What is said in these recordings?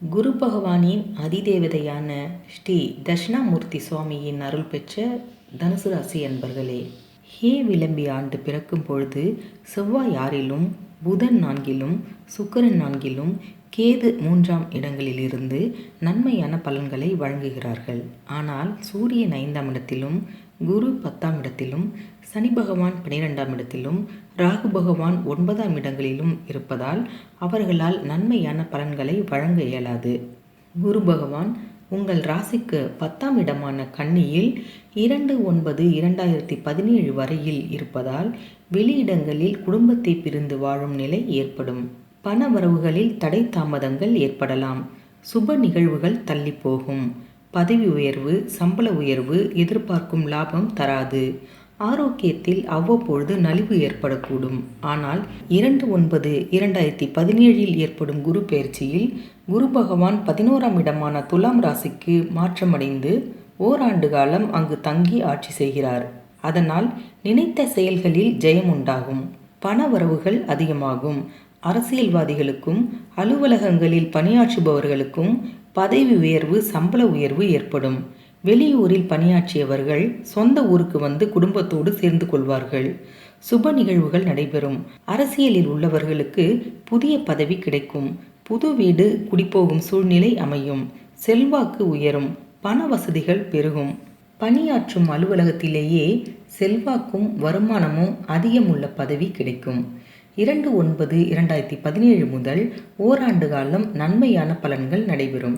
குரு பகவானின் அதிதேவதையான ஸ்ரீ தட்சிணாமூர்த்தி சுவாமியின் அருள் பெற்ற தனுசு ராசி என்பர்களே ஹே விளம்பி ஆண்டு பிறக்கும் பொழுது செவ்வாய் ஆறிலும் புதன் நான்கிலும் சுக்கரன் நான்கிலும் கேது மூன்றாம் இடங்களிலிருந்து நன்மையான பலன்களை வழங்குகிறார்கள். ஆனால் சூரியன் ஐந்தாம் இடத்திலும் குரு பத்தாம் இடத்திலும் சனி பகவான் பனிரெண்டாம் இடத்திலும் ராகு பகவான் ஒன்பதாம் இடங்களிலும் இருப்பதால் அவர்களால் நன்மையான பலன்களை வழங்க இயலாது. குரு பகவான் உங்கள் ராசிக்கு பத்தாம் இடமான கன்னியில் இரண்டு ஒன்பது இரண்டாயிரத்தி பதினேழு வரையில் இருப்பதால் வெளியிடங்களில் குடும்பத்தை பிரிந்து வாழும் நிலை ஏற்படும். பண வரவுகளில் தடை தாமதங்கள் ஏற்படலாம். சுப நிகழ்வுகள் தள்ளிப்போகும். பதவி உயர்வு சம்பள உயர்வு எதிர்பார்க்கும் லாபம் தராது. ஆரோக்கியத்தில் அவ்வப்பொழுது நலிவு ஏற்படக்கூடும். ஆனால் இரண்டு ஒன்பது இரண்டாயிரத்தி பதினேழில் ஏற்படும் குரு பயிற்சியில் குரு பகவான் பதினோராம் இடமான துலாம் ராசிக்கு மாற்றமடைந்து ஓராண்டு காலம் அங்கு தங்கி ஆட்சி செய்கிறார். அதனால் நினைத்த செயல்களில் ஜெயம் உண்டாகும். பண வரவுகள் அதிகமாகும். அரசியல்வாதிகளுக்கும் அலுவலகங்களில் பணியாற்றுபவர்களுக்கும் பதவி உயர்வு சம்பள உயர்வு ஏற்படும். வெளியூரில் பணியாற்றியவர்கள் சொந்த ஊருக்கு வந்து குடும்பத்தோடு சேர்ந்து கொள்வார்கள். சுப நிகழ்வுகள் நடைபெறும். அரசியலில் உள்ளவர்களுக்கு புதிய பதவி கிடைக்கும். புது வீடு குடிப்போகும் சூழ்நிலை அமையும். செல்வாக்கு உயரும். பண வசதிகள் பெருகும். பணியாற்றும் அலுவலகத்திலேயே செல்வாக்கும் வருமானமும் அதிகமுள்ள பதவி கிடைக்கும். இரண்டு ஒன்பது இரண்டாயிரத்தி பதினேழு முதல் ஓராண்டு காலம் நன்மையான பலன்கள் நடைபெறும்.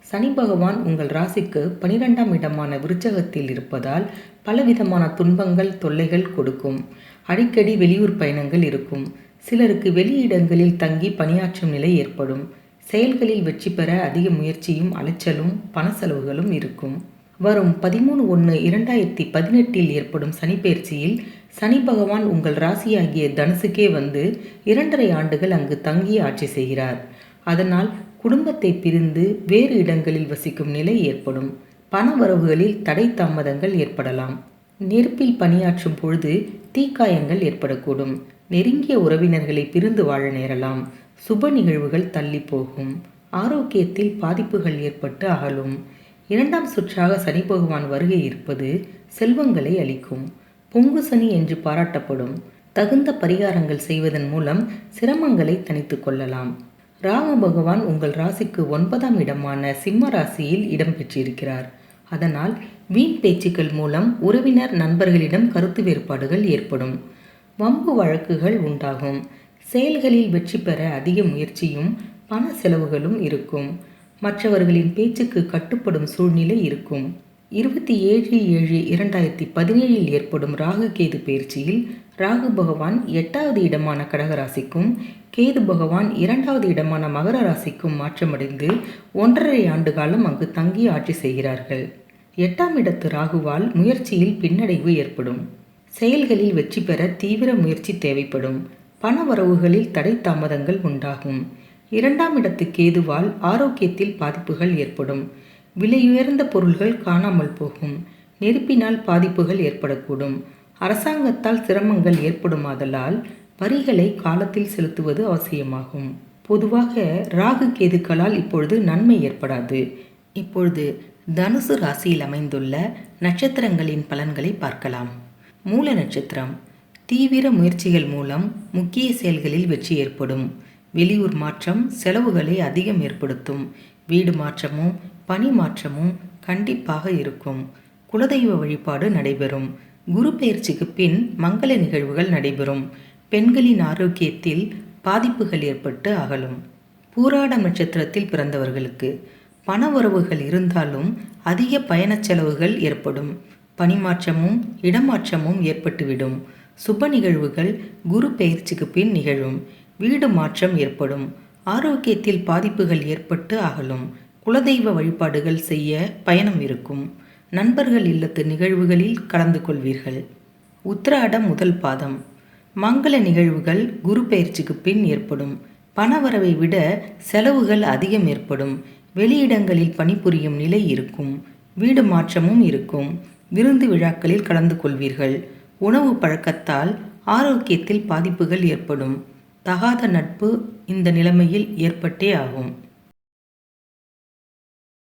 சனி பகவான் உங்கள் ராசிக்கு பனிரெண்டாம் இடமான விருச்சகத்தில் இருப்பதால் பலவிதமான துன்பங்கள் தொல்லைகள் கொடுக்கும். அடிக்கடி வெளியூர் பயணங்கள் இருக்கும். சிலருக்கு வெளியிடங்களில் தங்கி பணியாற்றும் நிலை ஏற்படும். செயல்களில் வெற்றி பெற அதிக முயற்சியும் அலைச்சலும் பண செலவுகளும் இருக்கும். வரும் பதிமூணு ஒன்று இரண்டாயிரத்தி பதினெட்டில் ஏற்படும் சனிப்பெயர்ச்சியில் சனி பகவான் உங்கள் ராசியாகிய தனுசுக்கே வந்து இரண்டரை ஆண்டுகள் அங்கு தங்கி ஆட்சி செய்கிறார். அதனால் குடும்பத்தை பிரிந்து வேறு இடங்களில் வசிக்கும் நிலை ஏற்படும். பண வரவுகளில் தடை தாமதங்கள் ஏற்படலாம். நெருப்பில் பணியாற்றும் பொழுது தீக்காயங்கள் ஏற்படக்கூடும். நெருங்கிய உறவினர்களை பிரிந்து வாழ நேரலாம். சுப நிகழ்வுகள் தள்ளி போகும். ஆரோக்கியத்தில் பாதிப்புகள் ஏற்பட்டு அகலும். இரண்டாம் சுற்றாக சனி பகவான் வருகை இருப்பது செல்வங்களை அளிக்கும். பொங்கு சனி என்று பாராட்டப்படும். தகுந்த பரிகாரங்கள் செய்வதன் மூலம் சிரமங்களை தனித்து கொள்ளலாம். ராம பகவான் உங்கள் ராசிக்கு ஒன்பதாம் இடமான சிம்ம ராசியில் இடம் பெற்றிருக்கிறார். அதனால் வீண் பேச்சுக்கள் மூலம் உறவினர் நண்பர்களிடம் கருத்து வேறுபாடுகள் ஏற்படும். வம்பு வழக்குகள் உண்டாகும். செயல்களில் வெற்றி பெற அதிக முயற்சியும் பண செலவுகளும் இருக்கும். மற்றவர்களின் பேச்சுக்கு கட்டுப்படும் சூழ்நிலை இருக்கும். இருபத்தி ஏழு ஏழு இரண்டாயிரத்தி பதினேழில் ஏற்படும் ராகு கேது பயிற்சியில் ராகு பகவான் எட்டாவது இடமான கடகராசிக்கும் கேது பகவான் இரண்டாவது இடமான மகர ராசிக்கும் மாற்றமடைந்து ஒன்றரை ஆண்டு காலம் அங்கு தங்கி ஆட்சி செய்கிறார்கள். எட்டாம் இடத்து ராகுவால் முயற்சியில் பின்னடைவு ஏற்படும். செயல்களில் வெற்றி பெற தீவிர முயற்சி தேவைப்படும். பண வரவுகளில் தடை தாமதங்கள் உண்டாகும். இரண்டாம் இடத்து கேதுவால் ஆரோக்கியத்தில் பாதிப்புகள் ஏற்படும். விலையுயர்ந்த பொருள்கள் காணாமல் போகும். நெருப்பினால் பாதிப்புகள் ஏற்படக்கூடும். அரசாங்கத்தால் சிரமங்கள் ஏற்படுமாதலால் வரிகளை காலத்தில் செலுத்துவது அவசியமாகும். பொதுவாக ராகு கேதுக்களால் இப்பொழுது நன்மை ஏற்படாது. இப்பொழுது தனுசு ராசியில் அமைந்துள்ள நட்சத்திரங்களின் பலன்களை பார்க்கலாம். மூல நட்சத்திரம். தீவிர முயற்சிகள் மூலம் முக்கிய செயல்களில் வெற்றி ஏற்படும். வெளியூர் மாற்றம் செலவுகளை அதிகம் ஏற்படுத்தும். வீடு மாற்றமும் பணி மாற்றமும் கண்டிப்பாக இருக்கும். குலதெய்வ வழிபாடு நடைபெறும். குரு பயிற்சிக்கு பின் மங்கள நிகழ்வுகள் நடைபெறும். பெண்களின் ஆரோக்கியத்தில் பாதிப்புகள் ஏற்பட்டு அகலும். பூராட நட்சத்திரத்தில் பிறந்தவர்களுக்கு பண உறவுகள் இருந்தாலும் அதிக பயணச் செலவுகள் ஏற்படும். பணிமாற்றமும் இடமாற்றமும் ஏற்பட்டுவிடும். சுப நிகழ்வுகள் குரு பயிற்சிக்கு பின் நிகழும். வீடு மாற்றம் ஏற்படும். ஆரோக்கியத்தில் பாதிப்புகள் ஏற்பட்டு அகலும். குலதெய்வ வழிபாடுகள் செய்ய பயணம் இருக்கும். நண்பர்கள் இல்லத்து நிகழ்வுகளில் கலந்து கொள்வீர்கள். உத்திராடம் முதல் பாதம். மங்கள நிகழ்வுகள் குரு பயிற்சிக்கு பின் ஏற்படும். பணவரவை விட செலவுகள் அதிகம் ஏற்படும். வெளியிடங்களில் பணிபுரியும் நிலை இருக்கும். வீடு மாற்றமும் இருக்கும். விருந்து விழாக்களில் கலந்து கொள்வீர்கள். உணவு பழக்கத்தால் ஆரோக்கியத்தில் பாதிப்புகள் ஏற்படும். தகாத நட்பு இந்த நிலைமையில் ஏற்பட்டே ஆகும்.